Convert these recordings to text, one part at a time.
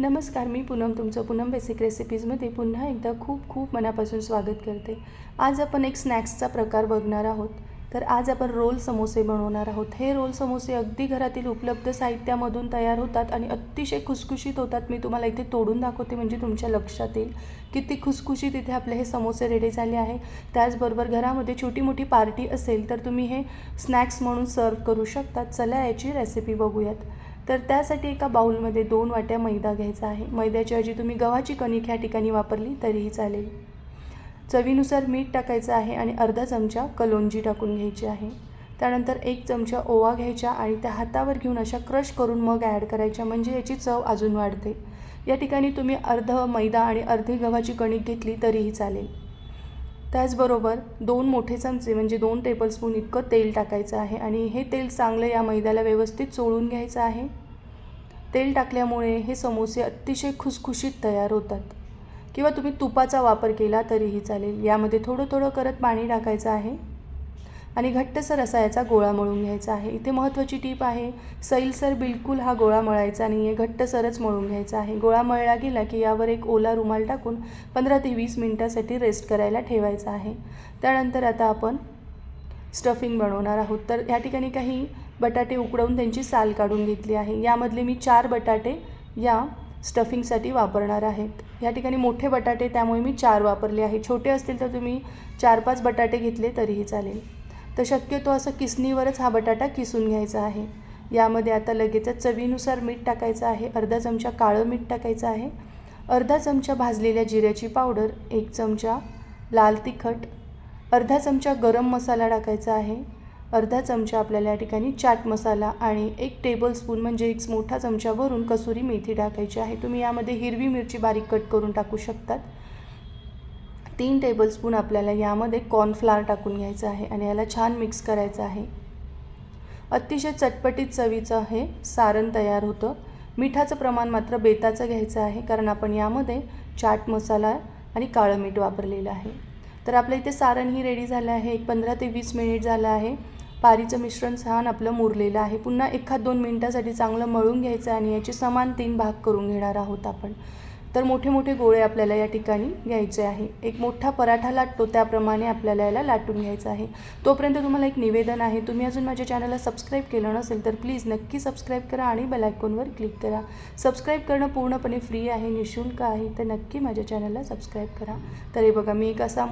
नमस्कार मी पूनम तुमचं पूनम बेसिक रेसिपीजमध्ये पुन्हा एकदा खूप खूप मनापासून स्वागत करते. आज आपण एक स्नॅक्सचा प्रकार बघणार आहोत. तर आज आपण रोल समोसे बनवणार आहोत. हे रोल समोसे अगदी घरातील उपलब्ध साहित्यामधून तयार होतात आणि अतिशय खुसखुशीत होतात. मी तुम्हाला इथे तोडून दाखवते म्हणजे तुमच्या लक्षात येईल किती खुसखुशीत इथे आपले हे समोसे रेडी झाले आहे. त्याचबरोबर घरामध्ये छोटी मोठी पार्टी असेल तर तुम्ही हे स्नॅक्स म्हणून सर्व करू शकतात. चला याची रेसिपी बघूयात. तर त्यासाठी एका बाऊलमध्ये दोन वाट्या मैदा घ्यायचा आहे. मैद्याच्या ऐवजी तुम्ही गव्हाची कणिक ह्या ठिकाणी वापरली तरीही चालेल. चवीनुसार मीठ टाकायचं आहे आणि अर्धा चमचा कलोंजी टाकून घ्यायची आहे. त्यानंतर एक चमचा ओवा घ्यायच्या आणि त्या हातावर घेऊन अशा क्रश करून मग ॲड करायच्या म्हणजे याची चव अजून वाढते. या ठिकाणी तुम्ही अर्ध मैदा आणि अर्धी गव्हाची कणिक घेतली तरीही चालेल. त्याचबरोबर दोन मोठे चमचे म्हणजे दोन टेबलस्पून इतकं तेल टाकायचं आहे आणि हे तेल चांगलं या मैद्याला व्यवस्थित चोळून घ्यायचं आहे. तेल टाकल्यामुळे हे समोसे अतिशय खुसखुशीत तयार होतात. किंवा तुम्ही तुपाचा वापर केला तरीही चालेल. यामध्ये थोडं थोडं करत पाणी टाकायचं आहे. आणि घट्टसर असा याचा गोळा मळून घ्यायचा आहे. इथे महत्त्वाची टीप आहे सैलसर बिलकुल हा गोळा मळायचा नाही आहे घट्टसरच मळून घ्यायचा आहे. गोळा मळला गेला की यावर एक ओला रुमाल टाकून पंधरा ते वीस मिनटासाठी रेस्ट करायला ठेवायचा आहे. त्यानंतर आता आपण स्टफिंग बनवणार आहोत. तर ह्या ठिकाणी काही बटाटे उकडवून त्यांची साल काढून घेतली आहे. यामधले मी चार बटाटे या स्टफिंगसाठी वापरणार आहेत. या ठिकाणी मोठे बटाटे त्यामुळे मी चार वापरले आहे. छोटे असतील तर तुम्ही चार पाच बटाटे घेतले तरीही चालेल. तर शक्यतो असं किसणीवरच हा बटाटा किसून घ्यायचा आहे. यामध्ये आता लगेचच चवीनुसार मीठ टाकायचं आहे. अर्धा चमचा काळं मीठ टाकायचं आहे. अर्धा चमचा भाजलेल्या जिऱ्याची पावडर एक चमचा लाल तिखट अर्धा चमचा गरम मसाला टाकायचा आहे. अर्धा चमचा आपल्याला या ठिकाणी चाट मसाला आणि एक टेबलस्पून म्हणजे एक मोठा चमचा भरून कसुरी मेथी टाकायची आहे. तुम्ही यामध्ये हिरवी मिरची बारीक कट करून टाकू शकतात. तीन टेबलस्पून आपल्याला यामध्ये कॉर्नफ्लावर टाकून घ्यायचं आहे आणि याला छान मिक्स करायचं आहे. अतिशय चटपटीत चवीचं हे सारण तयार होतं. मिठाचं प्रमाण मात्र बेताचं घ्यायचं आहे कारण आपण यामध्ये चाट मसाला आणि काळं मीठ वापरलेलं आहे. तर आपल्या इथे सारण ही रेडी झालं आहे. एक पंधरा ते वीस मिनिट झालं आहे. पारीचं मिश्रण छान आपलं मुरलेलं आहे. पुन्हा एखाद दोन मिनटासाठी चांगलं मळून घ्यायचं आणि याचे समान तीन भाग करून घेणार आहोत आपण. तर मोठे मोठे गोळे आपल्याला या ठिकाणी घ्यायचे आहे. एक मोठा पराठा लाटतो त्याप्रमाणे आपल्याला याला लाटून घ्यायचा आहे. तोपर्यंत तुम्हाला एक निवेदन आहे तुम्ही अजून माझ्या चॅनलला सबस्क्राईब केलं नसेल तर प्लीज नक्की सबस्क्राईब करा आणि बेलायकॉनवर क्लिक करा. सबस्क्राईब करणं पूर्णपणे फ्री आहे निशुल्क आहे तर नक्की माझ्या चॅनलला सबस्क्राईब करा. तर हे बघा मी एक असा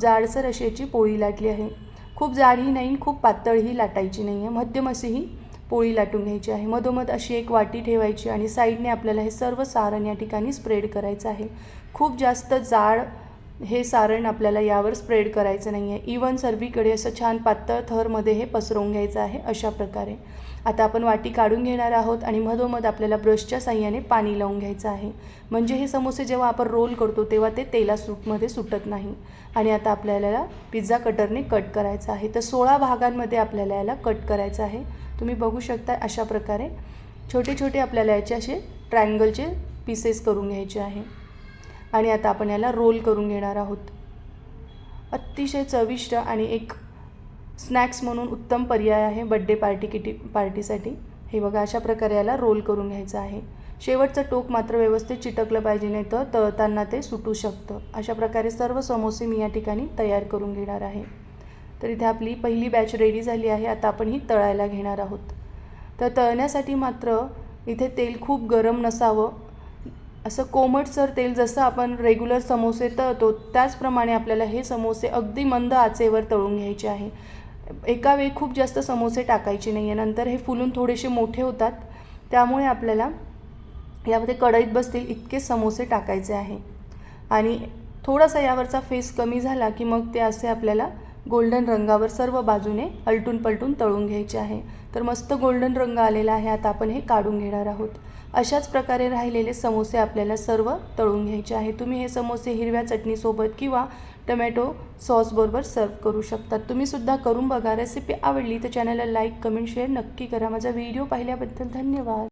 जाडसर अशी याची पोळी लाटली आहे. खूप जाडही नाही खूप पातळही लाटायची नाही आहे मध्यम अशी ही पोळी लाटून घ्यायची आहे. मधोमध अशी एक वाटी ठेवायची आणि साईडने आपल्याला हे सर्व सारण या ठिकाणी स्प्रेड करायचं आहे. खूप जास्त जाड हे सारण आपल्याला यावर स्प्रेड करायचं नाही आहे इवन सर्वीकडे असं छान पातळ थरमध्ये हे पसरवून घ्यायचं आहे अशा प्रकारे. आता आपण वाटी काढून घेणार आहोत आणि मधोमध आपल्याला ब्रशच्या साह्याने पाणी लावून घ्यायचं आहे. म्हणजे हे समोसे जेव्हा आपण रोल करतो तेव्हा ते तेला सूटमध्ये सुटत नाही. आणि आता आपल्याला पिझ्झा कटरने कट करायचा आहे. तर सोळा भागांमध्ये आपल्याला याला कट करायचं आहे. तुम्ही बघू शकता अशा प्रकारे छोटे छोटे आपल्याला याचे असे ट्रायंगलचे पीसेस करून घ्यायचे आहे. आणि आता आपण याला रोल करून घेणार आहोत. अतिशय चविष्ट आणि एक स्नॅक्स म्हणून उत्तम पर्याय आहे बड्डे पार्टी किटी पार्टीसाठी हे बघा अशा प्रकारे याला रोल करून घ्यायचं आहे. शेवटचं टोक मात्र व्यवस्थित चिटकलं पाहिजे नाही तर तळताना ते सुटू शकतं. अशा प्रकारे सर्व समोसे मी या ठिकाणी तयार करून घेणार आहे. तर इथे आपली पहिली बॅच रेडी झाली आहे. आता आपण ही तळायला घेणार आहोत. तर तळण्यासाठी मात्र इथे तेल खूप गरम नसावं. असं कोमटसर तेल जसं आपण रेग्युलर समोसे तळतो त्याचप्रमाणे आपल्याला हे समोसे अगदी मंद आचेवर तळून घ्यायचे आहे. एका वेळी खूप जास्त समोसे टाकायचे नाही आहे नंतर हे फुलून थोडेसे मोठे होतात. त्यामुळे आपल्याला यामध्ये कढईत बसतील इतके समोसे टाकायचे आहे. आणि थोडासा यावरचा फेस कमी झाला की मग ते असे आपल्याला गोल्डन रंगावर सर्व बाजूने अलटून पलटून तळून घ्यायचे आहे. तर मस्त गोल्डन रंग आलेला आहे. आता आपण हे काढून घेणार आहोत. अशाच प्रकारे राहिलेले समोसे आपल्याला सर्व तळून घ्यायचे आहे. तुम्ही हे समोसे हिरव्या चटणीसोबत किंवा टमॅटो सॉसबरोबर सर्व करू शकतात तुम्हीसुद्धा करून बघा. रेसिपी आवडली तर चॅनलला लाईक कमेंट शेअर नक्की करा. माझा व्हिडिओ पाहिल्याबद्दल धन्यवाद.